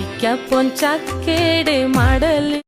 ಐಕ್ಯ ಪೊಂಚಾಕ್ ಕೇಡೆ ಮಾಡಲಿ.